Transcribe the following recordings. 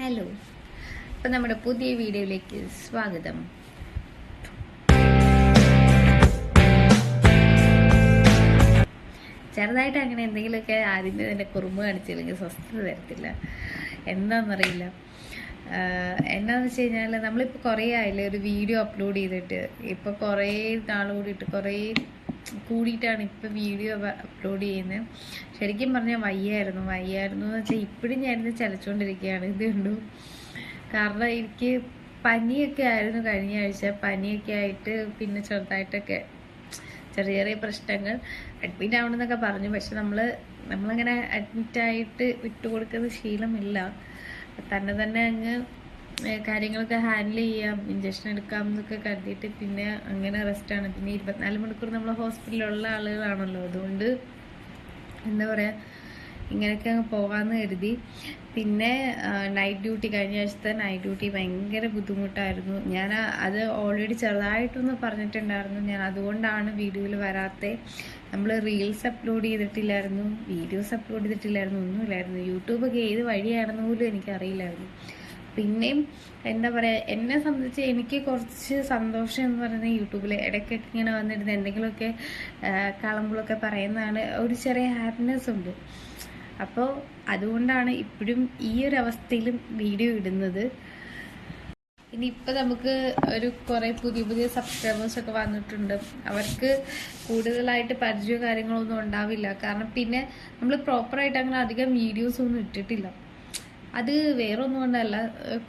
Hello അപ്പം നമ്മുടെ പുതിയ വീഡിയോയിലേക്ക് സ്വാഗതം. ചെറുതായിട്ട് അങ്ങനെ എന്തെങ്കിലുമൊക്കെ ആദ്യമേ തന്നെ കുറുമ്പ് കാണിച്ചില്ലെങ്കിൽ സ്വസ്ഥത തരത്തില്ല. എന്താണെന്നറിയില്ല എന്നാന്ന് വെച്ച് കഴിഞ്ഞാൽ നമ്മളിപ്പോൾ കുറേ ആയില്ലേ ഒരു വീഡിയോ അപ്ലോഡ് ചെയ്തിട്ട്. ഇപ്പോൾ കുറേ നാൾ കൂടിയിട്ട് കുറേ കൂടിയിട്ടാണ് ഇപ്പം വീഡിയോ അപ്ലോഡ് ചെയ്യുന്നത് ശരിക്കും പറഞ്ഞാൽ വയ്യായിരുന്നു. വയ്യായിരുന്നു എന്ന് വെച്ചാൽ ഇപ്പോഴും ഞാനിത് ചലച്ചുകൊണ്ടിരിക്കുകയാണ് ഇത് കണ്ടു. കാരണം എനിക്ക് പനിയൊക്കെ ആയിരുന്നു കഴിഞ്ഞ ആഴ്ച. പനിയൊക്കെ ആയിട്ട് പിന്നെ ചെറുതായിട്ടൊക്കെ ചെറിയ ചെറിയ പ്രശ്നങ്ങൾ. അഡ്മിറ്റ് ആവണമെന്നൊക്കെ പറഞ്ഞു. പക്ഷെ നമ്മൾ നമ്മളങ്ങനെ അഡ്മിറ്റായിട്ട് വിട്ടുകൊടുക്കുന്ന ശീലമില്ല. തന്നെ തന്നെ അങ്ങ് കാര്യങ്ങളൊക്കെ ഹാൻഡിൽ ചെയ്യാം ഇഞ്ചക്ഷൻ എടുക്കാം എന്നൊക്കെ കരുതിയിട്ട് പിന്നെ അങ്ങനെ റെസ്റ്റാണ് പിന്നെ ഇരുപത്തിനാല് മണിക്കൂർ നമ്മൾ ഹോസ്പിറ്റലിലുള്ള ആളുകളാണല്ലോ. അതുകൊണ്ട് എന്താ പറയുക ഇങ്ങനെയൊക്കെ അങ്ങ് പോകാമെന്ന് കരുതി. പിന്നെ നൈറ്റ് ഡ്യൂട്ടി കഴിഞ്ഞ ആഴ്ചത്തെ നൈറ്റ് ഡ്യൂട്ടി ഭയങ്കര ബുദ്ധിമുട്ടായിരുന്നു. ഞാൻ അത് ഓൾറെഡി ചെറുതായിട്ടൊന്ന് പറഞ്ഞിട്ടുണ്ടായിരുന്നു. ഞാൻ അതുകൊണ്ടാണ് വീഡിയോയിൽ വരാത്തെ. നമ്മൾ റീൽസ് അപ്ലോഡ് ചെയ്തിട്ടില്ലായിരുന്നു വീഡിയോസ് അപ്ലോഡ് ചെയ്തിട്ടില്ലായിരുന്നു ഒന്നുമില്ലായിരുന്നു. യൂട്യൂബൊക്കെ ഏത് വഴിയാണെന്ന് പോലും എനിക്കറിയില്ലായിരുന്നു. പിന്നെയും എന്താ പറയുക എന്നെ സംബന്ധിച്ച് എനിക്ക് കുറച്ച് സന്തോഷം എന്ന് പറയുന്നത് യൂട്യൂബിൽ ഇടയ്ക്കിടയ്ക്ക് ഇങ്ങനെ വന്നിരുന്ന് എന്തെങ്കിലുമൊക്കെ കളമ്പുകളൊക്കെ പറയുന്നതാണ് ഒരു ചെറിയ ഹാപ്പിനെസ് ഉണ്ട്. അപ്പോൾ അതുകൊണ്ടാണ് ഇപ്പോഴും ഈ ഒരു അവസ്ഥയിലും വീഡിയോ ഇടുന്നത്. ഇനി ഇപ്പൊ നമുക്ക് ഒരു കുറേ പുതിയ പുതിയ സബ്സ്ക്രൈബേഴ്സ് ഒക്കെ വന്നിട്ടുണ്ട്. അവർക്ക് കൂടുതലായിട്ട് പരിചയ കാര്യങ്ങളൊന്നും ഉണ്ടാവില്ല. കാരണം പിന്നെ നമ്മൾ പ്രോപ്പറായിട്ട് അങ്ങനെ അധികം വീഡിയോസ് ഒന്നും ഇട്ടിട്ടില്ല. അത് വേറൊന്നും കൊണ്ടല്ല.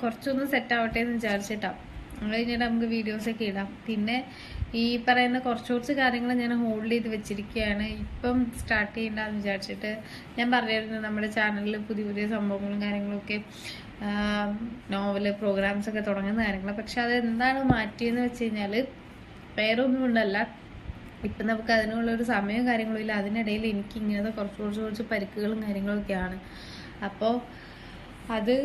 കുറച്ചൊന്ന് സെറ്റ് ആവട്ടെ എന്ന് വിചാരിച്ചിട്ടാ. അത് കഴിഞ്ഞിട്ട് നമുക്ക് വീഡിയോസ് ഒക്കെ ഇടാം. പിന്നെ ഈ പറയുന്ന കുറച്ച് കുറച്ച് കാര്യങ്ങൾ ഞാൻ ഹോൾഡ് ചെയ്ത് വെച്ചിരിക്കുകയാണ് ഇപ്പം സ്റ്റാർട്ട് ചെയ്യണ്ടെന്ന് വിചാരിച്ചിട്ട് ഞാൻ പറഞ്ഞിരുന്നു നമ്മുടെ ചാനലിൽ പുതിയ പുതിയ സംഭവങ്ങളും കാര്യങ്ങളൊക്കെ നോവൽ പ്രോഗ്രാംസ് ഒക്കെ തുടങ്ങുന്ന കാര്യങ്ങൾ പക്ഷെ അത് എന്താണ് മാറ്റിയെന്ന് വെച്ച് കഴിഞ്ഞാൽ വേറെ ഒന്നും കൊണ്ടല്ല. ഇപ്പം നമുക്ക് അതിനുള്ള ഒരു സമയവും കാര്യങ്ങളും ഇല്ല. അതിനിടയിൽ എനിക്ക് ഇങ്ങനത്തെ കുറച്ച് കുറച്ച് കുറച്ച് പരിക്കുകളും കാര്യങ്ങളൊക്കെയാണ്. അപ്പോൾ അത്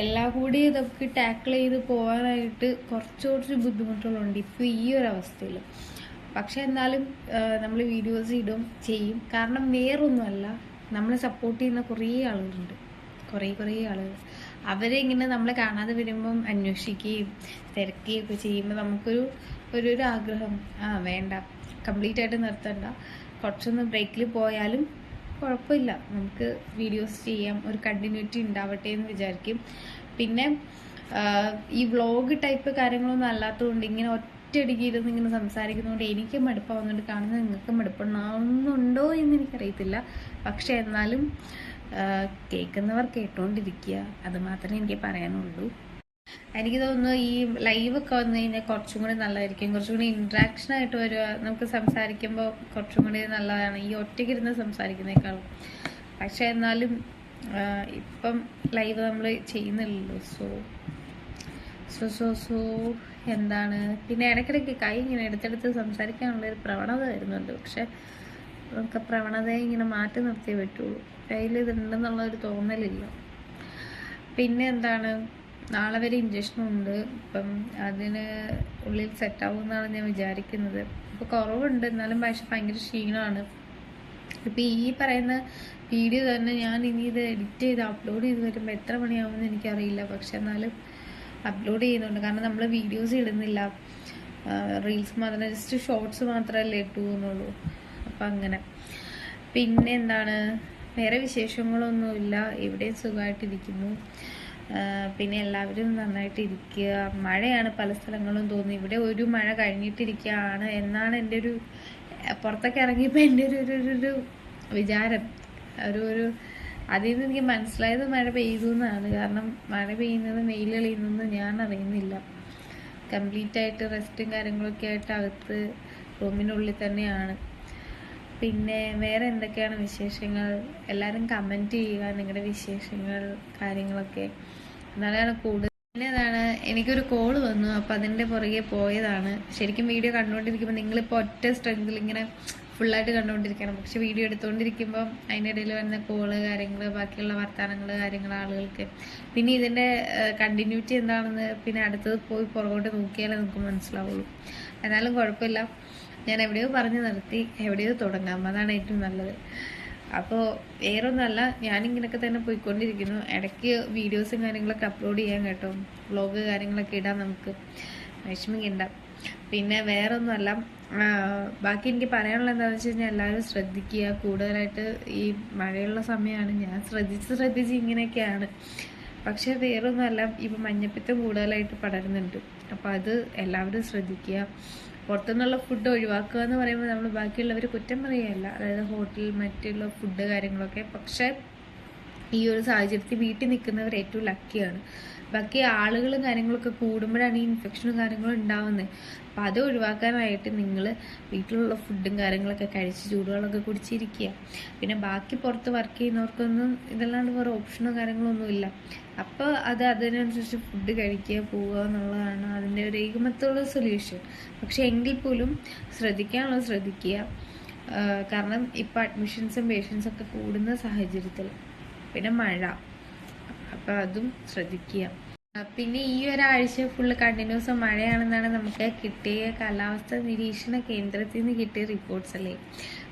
എല്ലാം കൂടി ഇതൊക്കെ ടാക്കിൾ ചെയ്ത് പോകാനായിട്ട് കുറച്ച് കുറച്ച് ബുദ്ധിമുട്ടുകളുണ്ട്. ഇപ്പോൾ ഈ ഒരു അവസ്ഥയിൽ പക്ഷെ എന്നാലും നമ്മൾ വീഡിയോസ് ഇടും ചെയ്യും. കാരണം വേറൊന്നുമല്ല. നമ്മളെ സപ്പോർട്ട് ചെയ്യുന്ന കുറേ ആളുകളുണ്ട്. കുറേ കുറേ ആളുകൾ. അവരെ ഇങ്ങനെ നമ്മളെ കാണാതെ വരുമ്പം അന്വേഷിക്കുകയും തിരക്കുകയും ഒക്കെ ചെയ്യുമ്പോൾ നമുക്കൊരു ഒരു ഒരു ആഗ്രഹം ആ വേണ്ട. കംപ്ലീറ്റ് ആയിട്ട് നിർത്തണ്ട. കുറച്ചൊന്ന് ബ്രേക്കിൽ പോയാലും കുഴപ്പമില്ല. നമുക്ക് വീഡിയോസ് ചെയ്യാം. ഒരു കണ്ടിന്യൂറ്റി ഉണ്ടാവട്ടെ എന്ന് വിചാരിക്കും. പിന്നെ ഈ വ്ളോഗ് ടൈപ്പ് കാര്യങ്ങളൊന്നും അല്ലാത്തതുകൊണ്ട് ഇങ്ങനെ ഒറ്റയടിക്ക് ഇരുന്ന് ഇങ്ങനെ സംസാരിക്കുന്നതുകൊണ്ട് എനിക്ക് മടുപ്പാവുന്നുണ്ട് കാണുന്നത് നിങ്ങൾക്ക് മടുപ്പുണ്ടാവുന്നുണ്ടോ എന്ന് എനിക്കറിയത്തില്ല. പക്ഷെ എന്നാലും കേൾക്കുന്നവർ കേട്ടോണ്ടിരിക്കുക. അത് മാത്രമേ എനിക്ക് പറയാനുള്ളൂ. എനിക്ക് തോന്നുന്നു ഈ ലൈവ് ഒക്കെ വന്നു കഴിഞ്ഞാൽ കുറച്ചും കൂടി നല്ലതായിരിക്കും. കുറച്ചും കൂടി ഇന്ററാക്ഷൻ ആയിട്ട് വരിക. നമുക്ക് സംസാരിക്കുമ്പോൾ കുറച്ചും കൂടി നല്ലതാണ്. ഈ ഒറ്റയ്ക്ക് ഇരുന്ന് സംസാരിക്കുന്നേക്കാളും. പക്ഷെ എന്നാലും ഇപ്പം ലൈവ് നമ്മൾ ചെയ്യുന്നില്ലല്ലോ. സോ സോ സോ സോ എന്താണ്? പിന്നെ ഇടയ്ക്കിടയ്ക്ക് കൈ ഇങ്ങനെ എടുത്തെടുത്ത് സംസാരിക്കാനുള്ള ഒരു പ്രവണത വരുന്നുണ്ട്. പക്ഷെ നമുക്ക് പ്രവണതയെ ഇങ്ങനെ മാറ്റി നിർത്തിയേ പറ്റുള്ളൂ. കയ്യിൽ ഇതുണ്ടെന്നുള്ള ഒരു തോന്നലില്ല. പിന്നെ എന്താണ്? നാളെ വരെ ഇഞ്ചക്ഷനുണ്ട് ഇപ്പം അതിന് ഉള്ളിൽ സെറ്റാവും എന്നാണ് ഞാൻ വിചാരിക്കുന്നത്. ഇപ്പൊ കുറവുണ്ട്. എന്നാലും പക്ഷെ ഭയങ്കര ക്ഷീണമാണ്. ഇപ്പം ഈ പറയുന്ന വീഡിയോ തന്നെ ഞാൻ ഇനി ഇത് എഡിറ്റ് ചെയ്ത് അപ്ലോഡ് ചെയ്ത് വരുമ്പോൾ എത്ര മണിയാവുമെന്ന് എനിക്കറിയില്ല. പക്ഷെ എന്നാലും അപ്ലോഡ് ചെയ്യുന്നുണ്ട്. കാരണം നമ്മൾ വീഡിയോസ് ഇടുന്നില്ല. റീൽസ് മാത്രം ജസ്റ്റ് ഷോർട്സ് മാത്രമല്ലേ ഇട്ടു എന്നുള്ളൂ. അപ്പം അങ്ങനെ. പിന്നെ എന്താണ്? വേറെ വിശേഷങ്ങളൊന്നുമില്ല. ഇവിടെയും സുഖമായിട്ടിരിക്കുന്നു. പിന്നെ എല്ലാവരും നന്നായിട്ട് ഇരിക്കുക മഴയാണ് പല സ്ഥലങ്ങളും തോന്നി ഇവിടെ ഒരു മഴ കഴിഞ്ഞിട്ടിരിക്കുകയാണ് എന്നാണ് എന്റെ ഒരു പുറത്തൊക്കെ ഇറങ്ങിയപ്പോൾ എന്റെ ഒരു ഒരു ഒരു- വിചാരം. ഒരു ഒരു അതിൽ നിന്ന് എനിക്ക് മനസ്സിലായത് മഴ പെയ്തു എന്നാണ്. കാരണം മഴ പെയ്യുന്നത് വെയിൽ തെളിയുന്നതെന്ന് ഞാൻ അറിയുന്നില്ല. കംപ്ലീറ്റ് ആയിട്ട് റെസ്റ്റും കാര്യങ്ങളൊക്കെ ആയിട്ട് അകത്ത് റൂമിനുള്ളിൽ തന്നെയാണ്. പിന്നെ വേറെ എന്തൊക്കെയാണ് വിശേഷങ്ങൾ? എല്ലാവരും കമന്റ് ചെയ്യുക നിങ്ങളുടെ വിശേഷങ്ങൾ കാര്യങ്ങളൊക്കെ. എന്നാലാണ് കൂടുതൽ പിന്നെ അതാണ് എനിക്കൊരു കോൾ വന്നു അപ്പം അതിന്റെ പുറകെ പോയതാണ്. ശരിക്കും വീഡിയോ കണ്ടുകൊണ്ടിരിക്കുമ്പോൾ നിങ്ങളിപ്പോൾ ഒറ്റ സ്ട്രെങ്തിൽ ഇങ്ങനെ ഫുള്ളായിട്ട് കണ്ടുകൊണ്ടിരിക്കണം. പക്ഷെ വീഡിയോ എടുത്തുകൊണ്ടിരിക്കുമ്പം അതിന്റെ ഇടയിൽ വരുന്ന കോൾ കാര്യങ്ങൾ ബാക്കിയുള്ള വർത്തമാനങ്ങൾ കാര്യങ്ങൾ ആളുകൾക്ക്. പിന്നെ ഇതിന്റെ കണ്ടിന്യൂറ്റി എന്താണെന്ന് പിന്നെ അടുത്തത് പോയി പുറകോട്ട് നോക്കിയാലേ നമുക്ക് മനസ്സിലാവുള്ളൂ. എന്നാലും കുഴപ്പമില്ല. ഞാൻ എവിടെയോ പറഞ്ഞു നിർത്തി എവിടെയോ തുടങ്ങാം. അതാണ് ഏറ്റവും നല്ലത്. അപ്പോൾ വേറൊന്നുമല്ല ഞാനിങ്ങനെയൊക്കെ തന്നെ പോയിക്കൊണ്ടിരിക്കുന്നു. ഇടയ്ക്ക് വീഡിയോസും കാര്യങ്ങളൊക്കെ അപ്ലോഡ് ചെയ്യാൻ കേട്ടോ. വ്ളോഗ് കാര്യങ്ങളൊക്കെ ഇടാം നമുക്ക്. വിഷമിക്കണ്ട പിന്നെ വേറൊന്നുമല്ല ബാക്കി എനിക്ക് പറയാനുള്ളത് എന്താണെന്ന് വെച്ച് കഴിഞ്ഞാൽ എല്ലാവരും ശ്രദ്ധിക്കുക. കൂടുതലായിട്ട് ഈ മഴയുള്ള സമയമാണ്. ഞാൻ ശ്രദ്ധിച്ച് ശ്രദ്ധിച്ച് ഇങ്ങനെയൊക്കെയാണ്. പക്ഷെ വേറൊന്നുമല്ല ഇപ്പം മഞ്ഞപ്പിത്തം കൂടുതലായിട്ട് പടരുന്നുണ്ട്. അപ്പോൾ അത് എല്ലാവരും ശ്രദ്ധിക്കുക. പുറത്തുനിന്നുള്ള ഫുഡ് ഒഴിവാക്കുക എന്ന് പറയുമ്പോൾ നമ്മൾ ബാക്കിയുള്ളവർ കുറ്റം പറയുകയല്ല. അതായത് ഹോട്ടൽ മറ്റുള്ള ഫുഡ് കാര്യങ്ങളൊക്കെ. പക്ഷേ ഈ ഒരു സാഹചര്യത്തിൽ വീട്ടിൽ നിൽക്കുന്നവർ ഏറ്റവും ലക്കിയാണ് ബാക്കി ആളുകളും കാര്യങ്ങളൊക്കെ കൂടുമ്പോഴാണ് ഈ ഇൻഫെക്ഷനും കാര്യങ്ങളും ഉണ്ടാവുന്നത് അപ്പം അത് ഒഴിവാക്കാനായിട്ട് നിങ്ങൾ വീട്ടിലുള്ള ഫുഡും കാര്യങ്ങളൊക്കെ കഴിച്ച് ചൂടുവെള്ളമൊക്കെ കുടിച്ചിരിക്കുക. പിന്നെ ബാക്കി പുറത്ത് വർക്ക് ചെയ്യുന്നവർക്കൊന്നും ഇതല്ലാണ്ട് വേറെ ഓപ്ഷനോ കാര്യങ്ങളൊന്നും ഇല്ല. അപ്പോൾ അത് അതിനനുസരിച്ച് ഫുഡ് കഴിക്കുക പോവുക എന്നുള്ളതാണ് അതിന്റെ ഒരു ഏകമത്തുള്ള സൊല്യൂഷൻ പക്ഷേ എങ്കിൽ പോലും ശ്രദ്ധിക്കാനുള്ളത് ശ്രദ്ധിക്കുക. കാരണം ഇപ്പോൾ അഡ്മിഷൻസും പേഷ്യൻസും ഒക്കെ കൂടുന്ന സാഹചര്യത്തിൽ. പിന്നെ മഴ. അപ്പം അതും ശ്രദ്ധിക്കുക. പിന്നെ ഈ ഒരാഴ്ച ഫുള്ള് കണ്ടിന്യൂസ് മഴയാണെന്നാണ് നമുക്ക് കിട്ടിയ കാലാവസ്ഥ നിരീക്ഷണ കേന്ദ്രത്തിൽ നിന്ന് കിട്ടിയ റിപ്പോർട്ട്സ് അല്ലേ?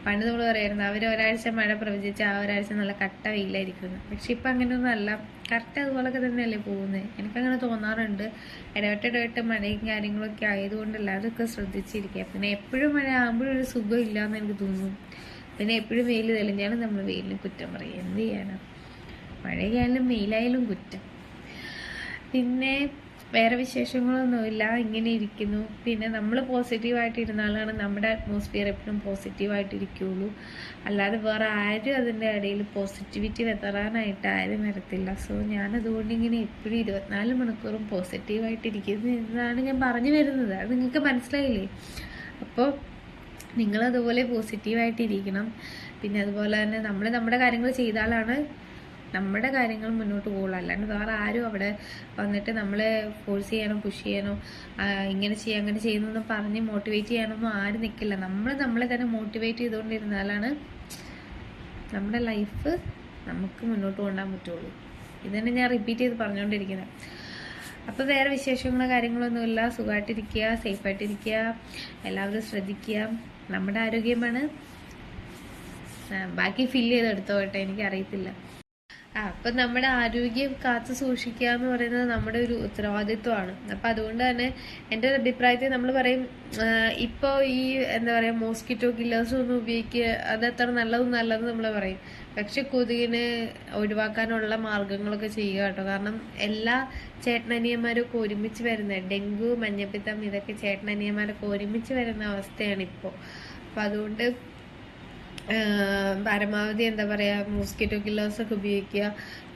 പണ്ട് നമ്മൾ പറയായിരുന്നു അവർ ഒരാഴ്ച മഴ പ്രവചിച്ച് ആ ഒരാഴ്ച നല്ല കട്ട വെയിലായിരിക്കുന്നു പക്ഷെ ഇപ്പം അങ്ങനെയൊന്നും അല്ല. കറക്റ്റ് അതുപോലൊക്കെ തന്നെയല്ലേ പോകുന്നത് എനിക്കങ്ങനെ തോന്നാറുണ്ട്. ഇടവിട്ട് ഇടവിട്ട് മഴയും കാര്യങ്ങളൊക്കെ ആയതുകൊണ്ടല്ല അതൊക്കെ ശ്രദ്ധിച്ചിരിക്കുക. പിന്നെ എപ്പോഴും മഴ ആകുമ്പോഴും ഒരു സുഖം ഇല്ലാന്ന് എനിക്ക് തോന്നുന്നു പിന്നെ എപ്പോഴും വെയിൽ തെളിഞ്ഞാലും നമ്മൾ വെയിലിന് കുറ്റം പറയും. എന്ത് ചെയ്യാനാ? മഴയായാലും വെയിലായാലും കുറ്റം. പിന്നെ വേറെ വിശേഷങ്ങളൊന്നുമില്ല. ഇങ്ങനെ ഇരിക്കുന്നു. പിന്നെ നമ്മൾ പോസിറ്റീവായിട്ടിരുന്നാലാണ് നമ്മുടെ അറ്റ്മോസ്ഫിയർ എപ്പോഴും പോസിറ്റീവായിട്ട് ഇരിക്കുകയുള്ളൂ അല്ലാതെ വേറെ ആരും അതിന്റെ ഇടയിൽ പോസിറ്റിവിറ്റി വെത്തറാനായിട്ട് ആരും വരത്തില്ല. സോ ഞാനതുകൊണ്ട് ഇങ്ങനെ എപ്പോഴും ഇരുപത്തിനാല് മണിക്കൂറും പോസിറ്റീവായിട്ടിരിക്കുന്നു എന്നാണ് ഞാൻ പറഞ്ഞു വരുന്നത്. അത് നിങ്ങൾക്ക് മനസ്സിലായില്ലേ? അപ്പോൾ നിങ്ങളതുപോലെ പോസിറ്റീവായിട്ടിരിക്കണം പിന്നെ അതുപോലെ തന്നെ നമ്മൾ നമ്മുടെ കാര്യങ്ങൾ ചെയ്താലാണ് നമ്മുടെ കാര്യങ്ങൾ മുന്നോട്ട് പോകുള്ളൂ. അല്ലാണ്ട് വേറെ ആരും അവിടെ വന്നിട്ട് നമ്മളെ ഫോഴ്സ് ചെയ്യാനോ പുഷ് ചെയ്യാനോ ഇങ്ങനെ ചെയ്യാം അങ്ങനെ ചെയ്യുന്നൊന്നും പറഞ്ഞ് മോട്ടിവേറ്റ് ചെയ്യാനൊന്നും ആരും നിൽക്കില്ല നമ്മൾ നമ്മളെ തന്നെ മോട്ടിവേറ്റ് ചെയ്തുകൊണ്ടിരുന്നാലാണ് നമ്മുടെ ലൈഫ് നമുക്ക് മുന്നോട്ട് കൊണ്ടുപോകാൻ പറ്റുള്ളൂ. ഇതന്നെ ഞാൻ റിപ്പീറ്റ് ചെയ്ത് പറഞ്ഞുകൊണ്ടിരിക്കുന്നത്. അപ്പോൾ വേറെ വിശേഷങ്ങളോ കാര്യങ്ങളൊന്നുമില്ല സുഖമായിട്ടിരിക്കുക സേഫായിട്ടിരിക്കുക എല്ലാവരും ശ്രദ്ധിക്കുക. നമ്മുടെ ആരോഗ്യമാണ്. ബാക്കി ഫില്ല് ചെയ്തെടുത്തോ കേട്ടോ എനിക്കറിയത്തില്ല. അപ്പം നമ്മുടെ ആരോഗ്യം കാത്തു സൂക്ഷിക്കുക എന്ന് പറയുന്നത് നമ്മുടെ ഒരു ഉത്തരവാദിത്വമാണ്. അപ്പം അതുകൊണ്ട് തന്നെ എന്റെ ഒരു അഭിപ്രായത്തിൽ നമ്മൾ പറയും ഇപ്പോൾ ഈ എന്താ പറയുക മോസ്കിറ്റോ കില്ലേഴ്സും ഒന്നും ഉപയോഗിക്കുക അത് അത്ര നല്ലതും നല്ലത് നമ്മൾ പറയും. പക്ഷെ കൊതുകിനെ ഒഴിവാക്കാനുള്ള മാർഗങ്ങളൊക്കെ ചെയ്യുക കേട്ടോ. കാരണം എല്ലാ ചേട്ടനനിയന്മാരൊക്കെ ഒരുമിച്ച് വരുന്ന ഡെങ്കു മഞ്ഞപ്പിത്തം ഇതൊക്കെ ചേട്ടനനിയന്മാരൊക്കെ ഒരുമിച്ച് വരുന്ന അവസ്ഥയാണ് ഇപ്പോൾ അപ്പം അതുകൊണ്ട് പരമാവധി എന്താ പറയുക മോസ്കിറ്റോ കില്ലേഴ്സ് ഒക്കെ ഉപയോഗിക്കുക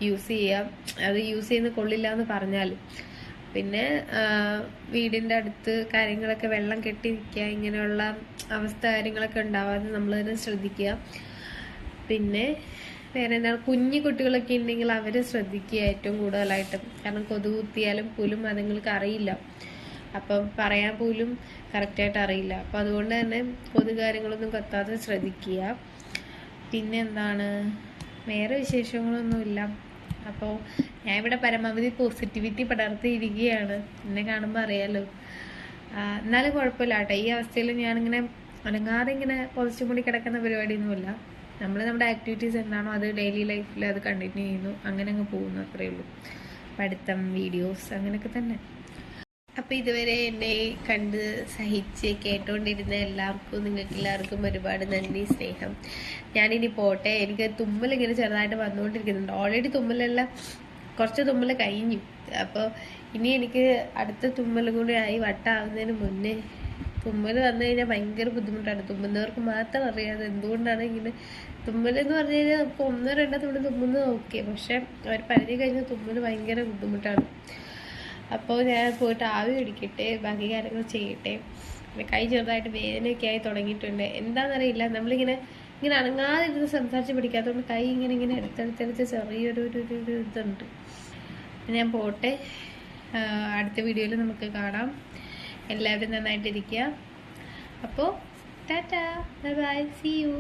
യൂസ് ചെയ്യുക. അത് യൂസ് ചെയ്യുന്ന കൊള്ളില്ല എന്ന് പറഞ്ഞാൽ. പിന്നെ വീടിന്റെ അടുത്ത് കാര്യങ്ങളൊക്കെ വെള്ളം കെട്ടി നിൽക്കുക ഇങ്ങനെയുള്ള അവസ്ഥ കാര്യങ്ങളൊക്കെ ഉണ്ടാവാതെ നമ്മൾ തന്നെ ശ്രദ്ധിക്കുക. പിന്നെ വേറെ എന്താണ് കുഞ്ഞു കുട്ടികളൊക്കെ ഉണ്ടെങ്കിൽ അവരെ ശ്രദ്ധിക്കുക ഏറ്റവും കൂടുതലായിട്ടും. കാരണം കൊതുക് കുത്തിയാലും പോലും അതുങ്ങൾക്ക് അറിയില്ല അപ്പം പറയാൻ പോലും കറക്റ്റായിട്ട് അറിയില്ല അപ്പം അതുകൊണ്ട് തന്നെ പൊതു കാര്യങ്ങളൊന്നും കത്താതെ ശ്രദ്ധിക്കുക. പിന്നെ എന്താണ് വേറെ വിശേഷങ്ങളൊന്നുമില്ല. അപ്പോൾ ഞാൻ ഇവിടെ പരമാവധി പോസിറ്റിവിറ്റി പടർത്തിയിരിക്കുകയാണ്. എന്നെ കാണുമ്പോൾ അറിയാലോ. എന്നാലും കുഴപ്പമില്ല കേട്ടോ. ഈ അവസ്ഥയിൽ ഞാനിങ്ങനെ അനങ്ങാതെ ഇങ്ങനെ കുറച്ചും കൂടി കിടക്കുന്ന പരിപാടിയൊന്നുമില്ല. നമ്മൾ നമ്മുടെ ആക്ടിവിറ്റീസ് എന്താണോ അത് ഡെയിലി ലൈഫിൽ അത് കണ്ടിന്യൂ ചെയ്യുന്നു. അങ്ങനെ അങ്ങ് പോകുന്നു അത്രയേ ഉള്ളൂ. പഠിത്തം വീഡിയോസ് അങ്ങനെയൊക്കെ തന്നെ. അപ്പോൾ ഇതുവരെ എന്നെ കണ്ട് സഹിച്ച് കേട്ടോണ്ടിരുന്ന എല്ലാവർക്കും നിങ്ങൾക്ക് എല്ലാവർക്കും ഒരുപാട് നന്ദി സ്നേഹം. ഞാനിനി പോട്ടെ. എനിക്ക് തുമ്മൽ ഇങ്ങനെ ചെറുതായിട്ട് വന്നുകൊണ്ടിരിക്കുന്നുണ്ട് ഓൾറെഡി തുമ്മലെല്ലാം കുറച്ച് തുമ്മൽ കഴിഞ്ഞു. അപ്പോൾ ഇനി എനിക്ക് അടുത്ത തുമ്മൽ കൂടി ആയി വട്ടാവുന്നതിന് മുന്നേ തുമ്മൽ വന്നു കഴിഞ്ഞാൽ ഭയങ്കര ബുദ്ധിമുട്ടാണ്. തുമ്മുന്നവർക്ക് മാത്രം അറിയാതെ എന്തുകൊണ്ടാണ് ഇങ്ങനെ തുമ്മൽ എന്ന് പറഞ്ഞു കഴിഞ്ഞാൽ ഒന്നോ രണ്ടോ തുമ്മൽ തുമ്മുന്നത് ഓക്കെ. പക്ഷേ ഒരു പരിധി കഴിഞ്ഞാൽ തുമ്മൽ ഭയങ്കര ബുദ്ധിമുട്ടാണ്. അപ്പോൾ ഞാൻ പോയിട്ട് ആവി പിടിക്കട്ടെ ബാക്കി കാര്യങ്ങൾ ചെയ്യട്ടെ. പിന്നെ കൈ ചെറുതായിട്ട് വേദനയൊക്കെ ആയി തുടങ്ങിയിട്ടുണ്ട്. എന്താണെന്നറിയില്ല നമ്മളിങ്ങനെ ഇങ്ങനെ അനങ്ങാതിരുന്ന് സംസാരിച്ച് പിടിക്കാത്തതുകൊണ്ട് കൈ ഇങ്ങനെ ഇങ്ങനെ എടുത്തെടുത്തെടുത്ത് ചെറിയൊരു ഒരു ഒരു ഇതുണ്ട്. ഞാൻ പോട്ടെ. അടുത്ത വീഡിയോയിൽ നമുക്ക് കാണാം. എല്ലാവരും നന്നായിട്ടിരിക്കുക. അപ്പോൾ tata. Bye bye. See you